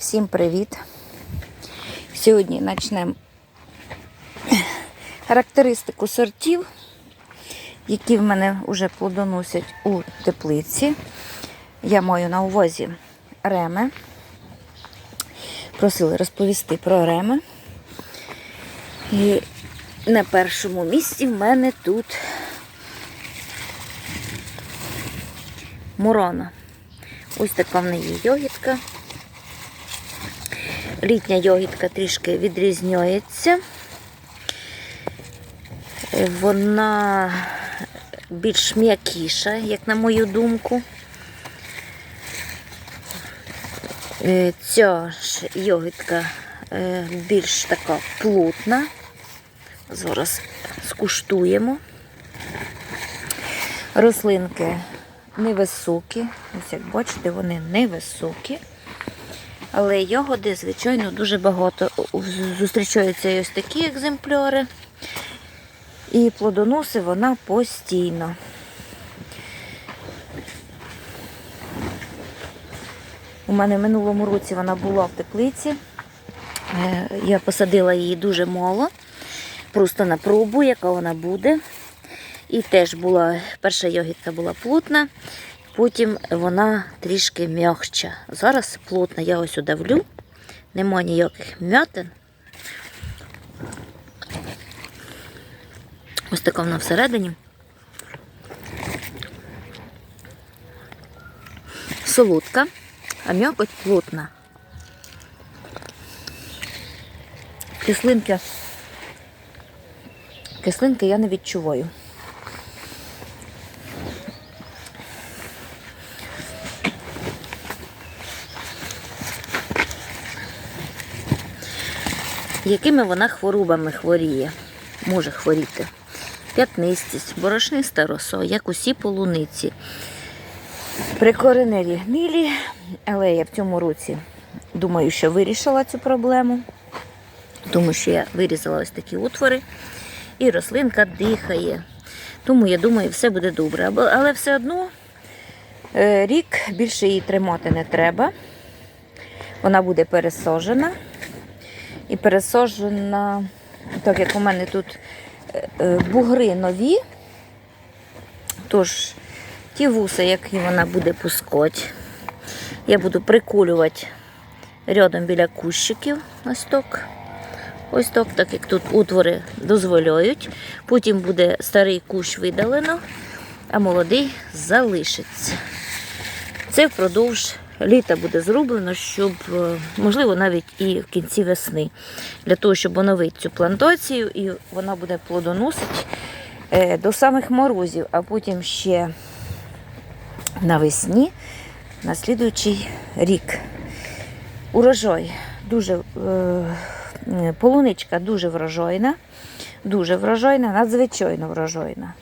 Всім привіт! Сьогодні почнемо характеристику сортів, які в мене вже плодоносять у теплиці. Я маю на увазі реми. Просили розповісти про реми. І на першому місці в мене тут Мурана. Ось така в неї йогітка. Літня йогітка трішки відрізняється. Вона більш м'якіша, як на мою думку. Е, Ця ж йогітка е, більш така плотна. Зараз скуштуємо. Рослинки невисокі. Ось як бачите, вони невисокі. Але ягоди, звичайно, дуже багато. Зустрічаються ось такі екземпляри. І плодоноси вона постійно. У мене в минулому році вона була в теплиці. Е, Я посадила її дуже мало. Просто на пробу, яка вона буде. І теж була, перша йогітка була плотна, потім вона трішки м'якша. Зараз плотна, я ось удавлю, нема ніяких м'ятин. Ось така вона всередині. Солодка, а м'якоть плотна. Кислинки. Кислинки я не відчуваю. Якими вона хворобами хворіє, може хворіти? П'ятнистість, борошниста роса, як усі полуниці. Прикоренелі гнилі, але я в цьому році думаю, що вирішила цю проблему, тому що я вирізала ось такі отвори, і рослинка дихає. Тому я думаю, все буде добре. Але все одно е, рік більше її тримати не треба. Вона буде пересожена. І пересожена, так як у мене тут е, е, бугри нові, тож ті вуса, які вона буде пускати, я буду приколювати рядом біля кущиків ось так. Ось так, так як тут утвори дозволяють. Потім буде старий кущ видалено, а молодий залишиться. Це впродовж літа буде зроблено, щоб, е, можливо, навіть і в кінці весни, для того, щоб оновити цю плантацію, і вона буде плодоносити е, до самих морозів, а потім ще навесні, на слідуючий рік. Урожай дуже е, полуничка дуже врожайна, дуже врожайна, надзвичайно врожайна.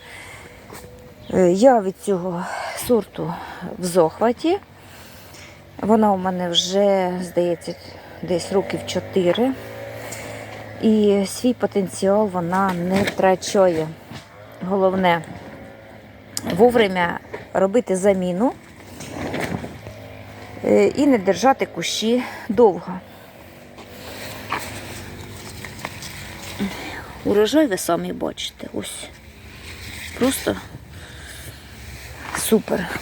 Я від цього сорту в захваті. Вона у мене вже, здається, десь років 4. І свій потенціал вона не втрачає. Головне вовремя робити заміну е, і не держати кущі довго. Урожай ви самі бачите. Ось. Просто супер.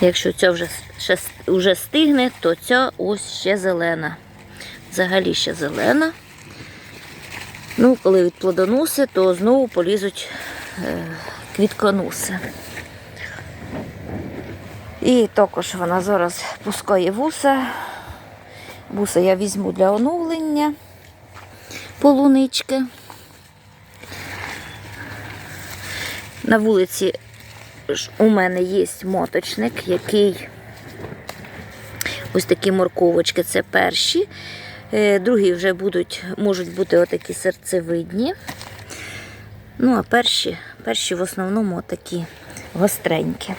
Якщо ця вже, ще, вже стигне, то ця ось ще зелена. Взагалі ще зелена. Ну, коли від плодоноси, то знову полізуть е, квітконоси. І також вона зараз пускає вуса. Вуса я візьму для оновлення полунички. На вулиці у мене є моточник, який ось такі морковочки, це перші. Е, Другі вже будуть, можуть бути отакі серцевидні. Ну, а перші, перші в основному такі гостренькі.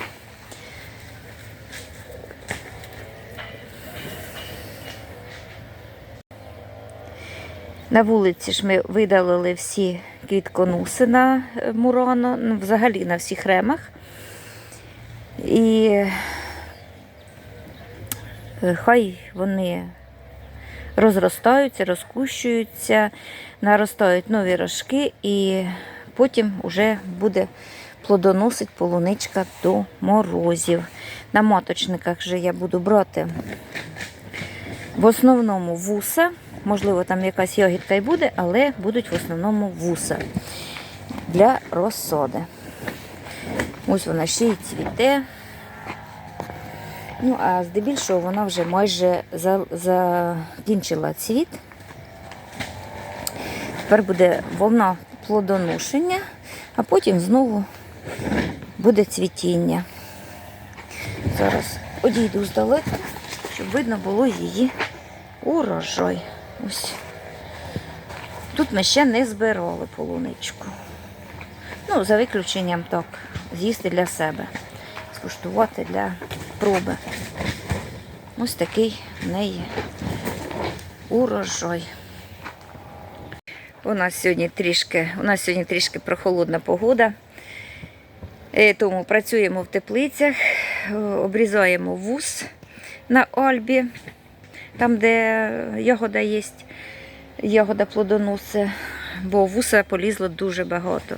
На вулиці ж ми видалили всі квітконуси на е, мурано, ну, взагалі на всіх ремах. І е, хай вони розростаються, розкущуються, наростають нові рожки, і потім вже буде плодоносить полуничка до морозів. На маточниках же я буду брати в основному вуса. Можливо, там якась ягідка й буде, але будуть в основному вуса для розсоди. Ось вона ще й цвіте. Ну, а здебільшого вона вже майже закінчила цвіт. Тепер буде волна плодоношення, а потім знову буде цвітіння. Зараз одійду здалеку, щоб видно було її урожай. Ось. Тут ми ще не збирали полуничку. Ну, за виключенням так, з'їсти для себе, скуштувати для проби. Ось такий в неї урожай. У нас сьогодні трішки, у нас сьогодні трішки прохолодна погода. Е, Тому працюємо в теплицях, обрізаємо вуз на альбі, там, де ягода є, ягода плодоноси, бо вуса полізло дуже багато.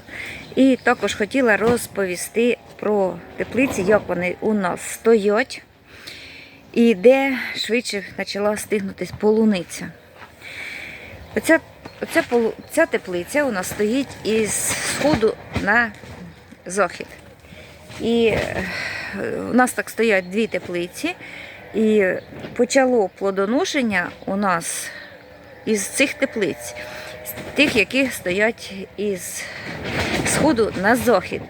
І також хотіла розповісти про теплиці, як вони у нас стоять і де швидше почала стигнутись полуниця. Оця, оця, ця теплиця у нас стоїть із сходу на захід. І е, у нас так стоять дві теплиці, і почало плодоношення у нас із цих теплиць, тих, які стоять із сходу на захід.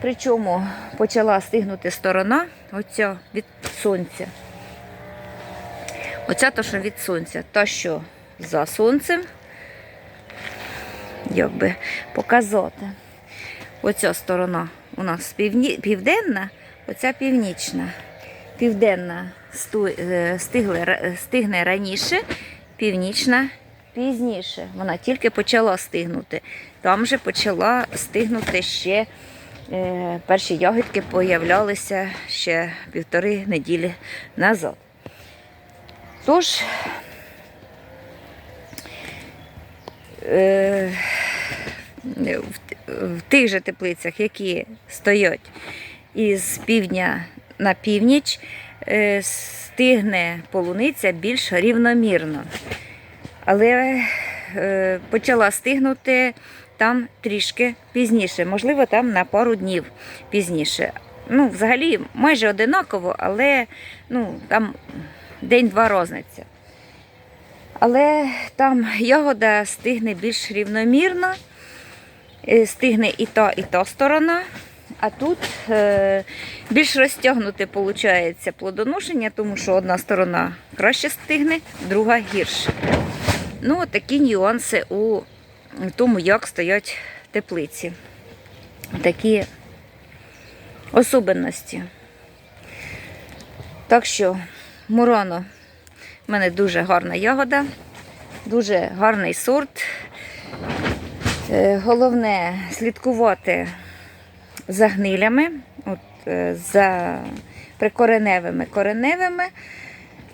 Причому почала стигнути сторона оця від сонця. Оця то, що від сонця, та, що за сонцем, як би показати. Оця сторона у нас південна, оця північна. Південна е, стигне раніше, північна пізніше. Вона тільки почала стигнути. Там же почала стигнути ще перші ягідки появлялися ще півтори неділі назад. Тож, е, в, тих же теплицях, які стоять із півдня на північ, е, стигне полуниця більш рівномірно. Але е, почала стигнути там трішки пізніше, можливо, там на пару днів пізніше. Ну, взагалі майже одинаково, але ну, там день-два різниця. Але там ягода стигне більш рівномірно, е, стигне і та, і та сторона. А тут е, більш розтягнуте виходить плодоношення, тому що одна сторона краще стигне, друга гірше. Ну, такі нюанси у тому, як стоять теплиці. Такі особенності. Так що, Мурано, в мене дуже гарна ягода, дуже гарний сорт. Е, Головне слідкувати за гнилями, от, е, за прикореневими кореневими.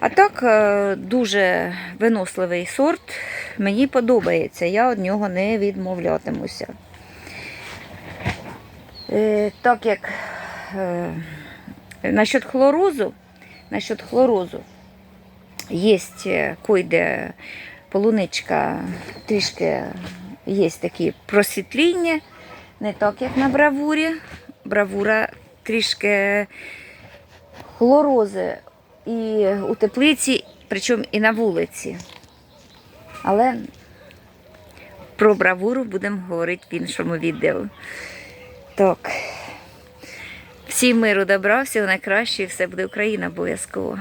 А так, е, дуже виносливий сорт. Мені подобається, я від нього не відмовлятимуся. Е, Так як е, насчет хлорозу, насчет хлорозу, є койде полуничка, трішки є такі просвітління, не так, як на бравурі. Бравура трішки хлорози і у теплиці, причому і на вулиці. Але про бравуру будемо говорити в іншому відео. Так. Всім миру добра, всього найкраще, і все буде Україна обов'язково.